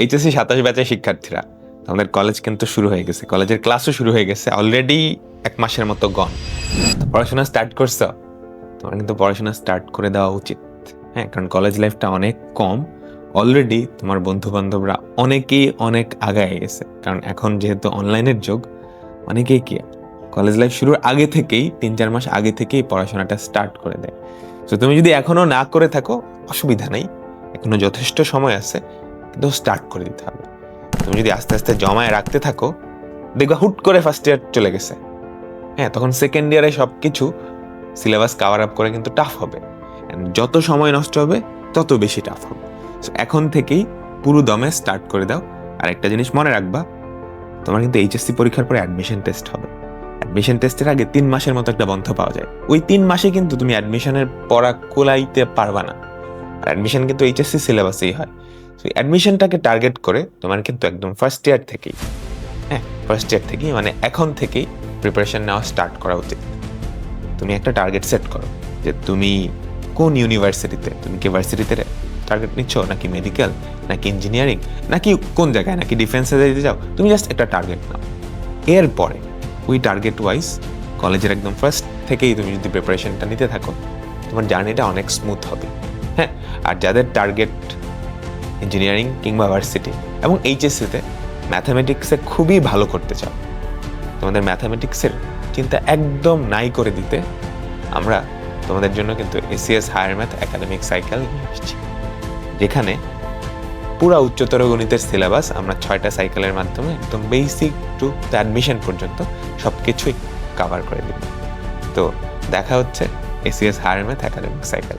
HSC সাতাশ ব্যাচের শিক্ষার্থীরা। আমাদের কলেজ কিন্তু শুরু হয়ে গেছে। কলেজের ক্লাসও শুরু হয়ে গেছে। অলরেডি এক মাসের মতো গন পড়াশোনা স্টার্ট করছ? তোমার কিন্তু পড়াশোনা স্টার্ট করে দেওয়া উচিত। হ্যাঁ কারণ কলেজ লাইফটা অনেক কম। অলরেডি তোমার বন্ধু বান্ধবরা অনেকেই অনেক আগায় গেছে। কারণ এখন যেহেতু অনলাইনের যুগ, অনেকেই কি কলেজ লাইফ শুরুর আগে থেকেই, তিন চার মাস আগে থেকেই পড়াশোনাটা স্টার্ট করে দেয়। তো তুমি যদি এখনও না করে থাকো, অসুবিধা নেই। এখনও যথেষ্ট সময় আছে। কিন্তু স্টার্ট করে দিতে হবে। তুমি যদি আস্তে আস্তে জমায় রাখতে থাকো, দেখবা হুট করে ফার্স্ট ইয়ার চলে গেছে। হ্যাঁ তখন সেকেন্ড ইয়ারে সব কিছু সিলেবাস কাভার আপ করে কিন্তু টাফ হবে। যত সময় নষ্ট হবে, তত বেশি টাফ হবে। এখন থেকেই পুরো দমে স্টার্ট করে দাও। আর একটা জিনিস মনে রাখবা, তোমার কিন্তু এইচএসসি পরীক্ষার পরে অ্যাডমিশন টেস্ট হবে। অ্যাডমিশন টেস্টের আগে তিন মাসের মতো একটা বন্ধ পাওয়া যায়। ওই তিন মাসে কিন্তু তুমি অ্যাডমিশনের পড়া কোলাইতে পারবা না। আর অ্যাডমিশন কিন্তু এইচএসসি সিলেবাসেই হয়। তো অ্যাডমিশনটাকে টার্গেট করে তোমার কিন্তু একদম ফার্স্ট ইয়ার থেকেই হ্যাঁ ফার্স্ট ইয়ার থেকেই মানে এখন থেকেই প্রিপারেশন নেওয়া স্টার্ট করা উচিত। তুমি একটা টার্গেট সেট করো যে তুমি কোন ইউনিভার্সিটিতে তুমি কি ভার্সিটিতে টার্গেট নিচ্ছ, নাকি মেডিকেল নাকি ইঞ্জিনিয়ারিং নাকি কোন জায়গায়, নাকি ডিফেন্সে দিতে যাও, তুমি জাস্ট একটা টার্গেট নাও। এরপরে, ওই টার্গেট ওয়াইজ কলেজের একদম ফার্স্ট থেকেই তুমি যদি প্রিপারেশনটা নিতে থাকো, তোমার জার্নিটা অনেক স্মুথ হবে। হ্যাঁ আর যাদের টার্গেট ইঞ্জিনিয়ারিং কিংবা ভার্সিটি এবং এইচএসসিতে ম্যাথামেটিক্সে খুবই ভালো করতে চাও, তোমাদের ম্যাথামেটিক্সের চিন্তা একদম নাই করে দিতে আমরা তোমাদের জন্য কিন্তু ACS higher math academic cycle নিয়ে এসেছি, যেখানে পুরো উচ্চতর গণিতের সিলেবাস আমরা ছয়টা সাইকেলের মাধ্যমে একদম বেসিক টু অ্যাডমিশন পর্যন্ত সব কিছুই কভার করে দিব। তো দেখা হচ্ছে ACS higher math academic cycle